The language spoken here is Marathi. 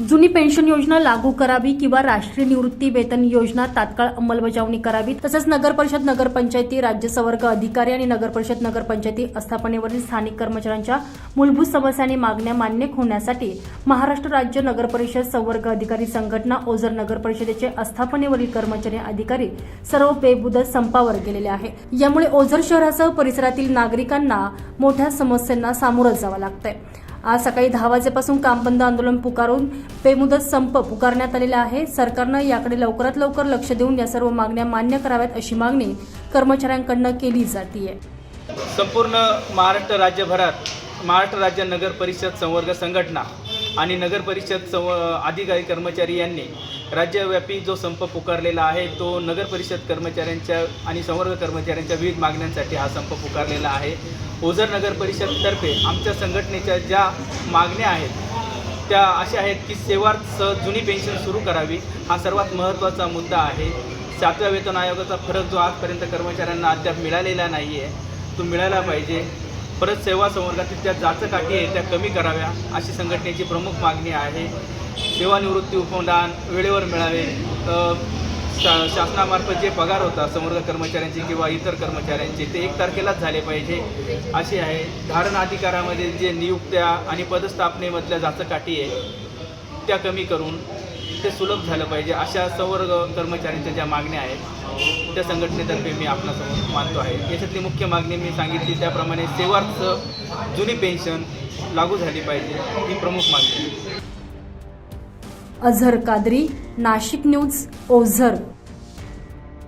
जुनी पेन्शन योजना लागू करावी किंवा राष्ट्रीय निवृत्ती वेतन योजना तात्काळ अंमलबजावणी करावी तसंच नगर परिषद नगरपंचायती राज्य संवर्ग अधिकारी आणि नगर परिषद नगरपंचायती आस्थापनेवरील स्थानिक कर्मचाऱ्यांच्या मूलभूत समस्या आणि मागण्या मान्य होण्यासाठी महाराष्ट्र राज्य नगर परिषद संवर्ग अधिकारी संघटना ओझर नगर परिषदेचे आस्थापनेवरील कर्मचारी अधिकारी सर्व बेबुदत संपावर गेलेले आहे. यामुळे ओझर शहरासह परिसरातील नागरिकांना मोठ्या समस्यांना सामोरं जावं लागतंय. आज सकाळी दहा वाजेपासून काम बंद आंदोलन पुकारून बेमुदत संप पुकारण्यात आलेला आहे. सरकारनं याकडे लवकरात लवकर लक्ष देऊन या सर्व मागण्या मान्य कराव्यात अशी मागणी कर्मचाऱ्यांकडनं केली जाते संपूर्ण महाराष्ट्र राज्यभरात महाराष्ट्र राज्य नगर परिषद संवर्ग संघटना आणि नगर परिषद अधिकारी कर्मचारी यांनी राज्यव्यापी जो संप पुकारलेला आहे तो नगर परिषद कर्मचाऱ्यांच्या आणि संवर्ग कर्मचाऱ्यांच्या विविध मागण्यांसाठी हा संप पुकारलेला आहे. ओझर नगर परिषदतर्फे आमच्या संघटनेच्या ज्या मागण्या आहेत त्या अशा आहेत की सेवार्थ जुनी पेन्शन सुरू करावी हा सर्वात महत्त्वाचा मुद्दा आहे. सातव्या वेतन आयोगाचा फरक जो आजपर्यंत कर्मचाऱ्यांना अद्याप मिळालेला नाही आहे तो मिळायला पाहिजे. परत सेवा संवर्गातील त्या जाचकाठी आहे त्या कमी कराव्या अशी संघटनेची प्रमुख मागणी आहे. सेवानिवृत्ती उपदान वेळेवर मिळावे. शा शासनामार्फत जे पगार होता संवर्ग कर्मचाऱ्यांचे किंवा इतर कर्मचाऱ्यांचे ते एक तारखेलाच झाले पाहिजे अशी आहे. धारण अधिकारामध्ये जे नियुक्त्या आणि पदस्थापनेमधल्या जाचकाठी आहे त्या कमी करून ते सुलभ झालं पाहिजे अशा संवर्ग कर्मचाऱ्यांच्या ज्या मागण्या आहेत त्या संघटनेतर्फे मी आपणासमोर मानतो आहे. याच्यातली मुख्य मागणी मी सांगितली त्याप्रमाणे सेवार्थ जुनी पेन्शन लागू झाली पाहिजे ही प्रमुख मागणी अझर कादरी नाशिक न्यूज ओझर.